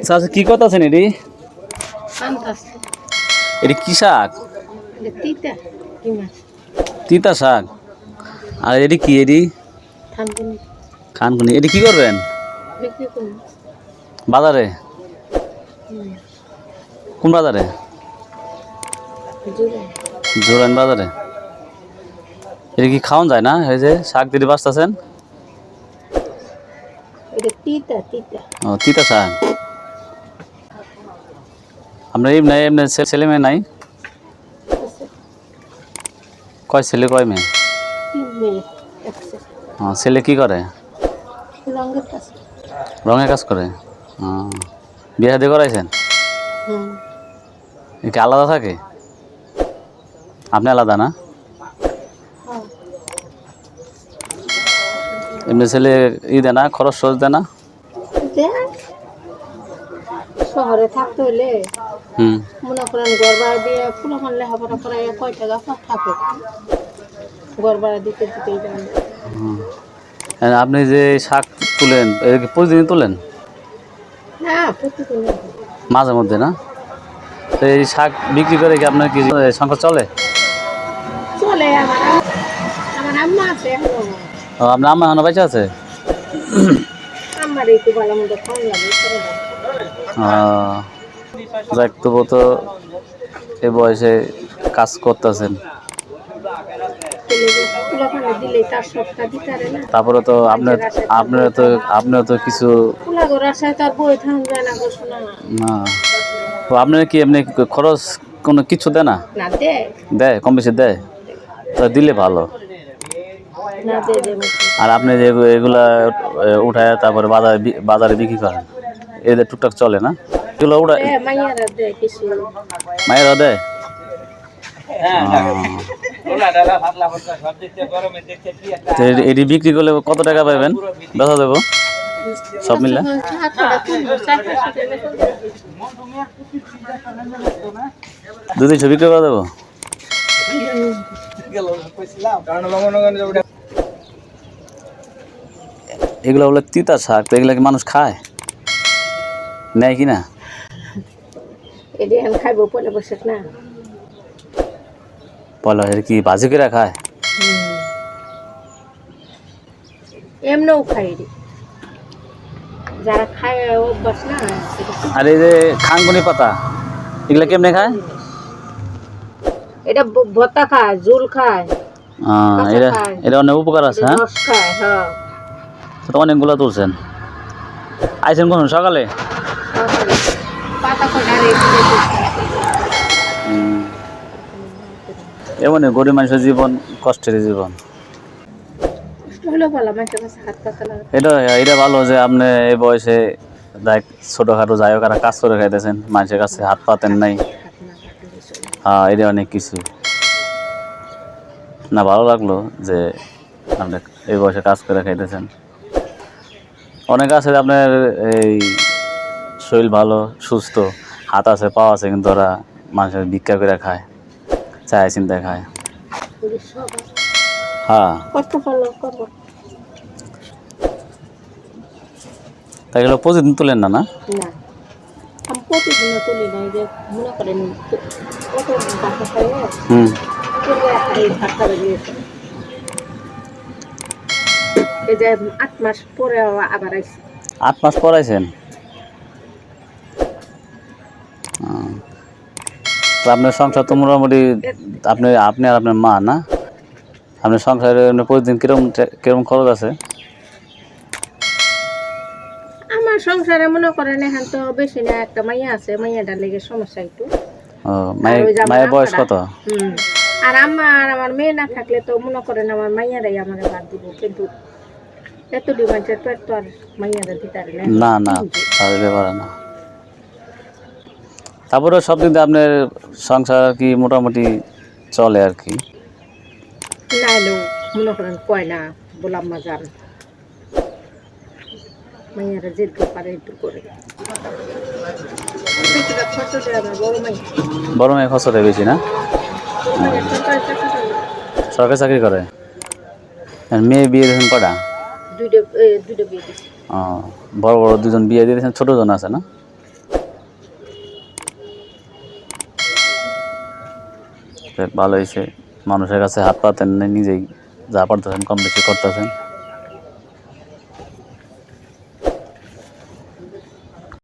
আচ্ছা কি কথা আছেন এটি? এটি কি শাক? তিতা শাক। আর এটি কি এটি? খানকুনি। এটি কি করবেন? বাজারে? কোন বাজারে? জোরে জোরান বাজারে। এটা কি খাওয়ান যায় না? এই যে শাক দিদি বাঁচতেছেন? ও তিতা শাক। আপনার এমনি এমনি ছেলে মেয়ে নাই। কয় ছেলে কয় মেয়ে? ছেলে। কি করে? রঙের কাজ করে। বিয়ে শাদি করাইছেন? কি আলাদা থাকে? আপনি আলাদা না? হ্যাঁ। এমনি ছেলে ই দেয় না খরচ সরচ দেয় না? শহরে থাকতে হলে মনে করেন ঘর ভাড়া দিয়ে পুরোখন লেখাপড়া করাই কয় টাকা সব থাকে। ঘর ভাড়া দিতে দিতে যাবে আপনি যে শাক তুলেন প্রতিদিন তুলেন? প্রতিদিন। মাঝে মধ্যে না? তো এই শাক বিক্রি করে কি আপনার কি সংসার চলে? চলে আমার আমার আম্মা আছে ও আপনার আম্মা এখনও বেঁচে আছে? আমার একটু ভালো মতো খাওয়া লাগে করে দাও। আহ, যাক তবু তো এ বয়সে কাজ করতেছেন। তারপরে তো আপনার আপনারা তো আপনারা তো কিছু না। তো আপনার কি এমনি খরচ কোনো কিছু দেয় না? দেয়। কম বেশি দেয়? তো দিলে ভালো। আর আপনি যে এগুলা উঠায় তারপরে বাজারে বাজারে বিক্রি করেন এদের টুকটাক চলে না? এগুলো কিছু। মায়েরা দেয় এটি- বিক্রি করলে কত টাকা পাবেন বেচা দেবো সব মিলে? হাত পাটা তুলবো, চার পাঁচশো টাকা তুলবো। দু তিনশো বিক্রি করে দেবো এগুলো বলে তিতা শাক তো এগুলো কি মানুষ খায়? নেয় কি না? এটি খাইবো না। কি ভাজি করে খায়? এমনিও খাই রে যারা খায় অভ্যাস না আর এই যে খানকুনি পাতা এগুলো কেমনে খায়? এটা ভর্তা খায় ঝোল খায় আহ, এটা এটা অনেক উপকার আছে এটা হ্যাঁ? খায় হ্যাঁ তো অনেকগুলো তুলছেন। আইছেন কোন সকালে। এমনই গরিব মানুষের জীবন কষ্টের জীবন। এটা এটা ভালো যে আপনি এই বয়সে যাই ছোটোখাটো যাই হোক আর কাজ করে খাইতেছেন মানুষের কাছে হাত পাতেন নাই। হ্যাঁ এটা অনেক কিছু। না ভালো লাগল যে আপনি এই বয়সে কাজ করে খাইতেছেন। অনেক আছে আপনার এই শরীর ভালো সুস্থ হাত আছে পা আছে কিন্তু ওরা মানুষের ভিক্ষা করে খায় চায় চিন্তা খায়। হ্যাঁ। তাই এগুলো প্রতিদিন তুলেন না না? হুম। আট মাস পরে আবার আইসি। আট মাস ও। আপনার সংসার তো মোটামুটি আপনি আপনি আর আপনার মা না? আপনার সংসারে প্রতিদিন কীরকম কীরকম খরচ আছে? আমার সংসারে মনে করেন এখন তো বেশি না একটা মাইয়া আছে মাইয়াটার লেগে সমস্যা একটু। ও মায়ের বয়স কত? আর আমার আমার মেয়ে না থাকলে তো মনে করেন আমার মাইয়ারাই আমার বাদ দিব কিন্তু এত ডিমান্ডের পেট তো আর মাইয়ারা দিতে না না না তাদের ব্যাপারে না। তারপরে সব দিন আপনার সংসার আর কি মোটামুটি চলে আর কি। না এলেও মনে করেন কয় না বললাম মা যান। মাইয়ারা যেতে পারে একটু করে। বেশিরভাগ খরচ দেয় আমার বড় মেয়ে খরচটা বেশি না? সরকারি চাকরি করে। মেয়ে বিয়ে দিয়েছেন কটা? দুইটা দুইটা বিয়ে দিছি ও বড় বড় দুজন বিয়ে দিয়ে দিয়েছেন ছোটো জন আছে না? ভালো হয়েছে মানুষের কাছে হাত পাতেন নিজেই যা পারতেছেন কম বেশি করতেছেন।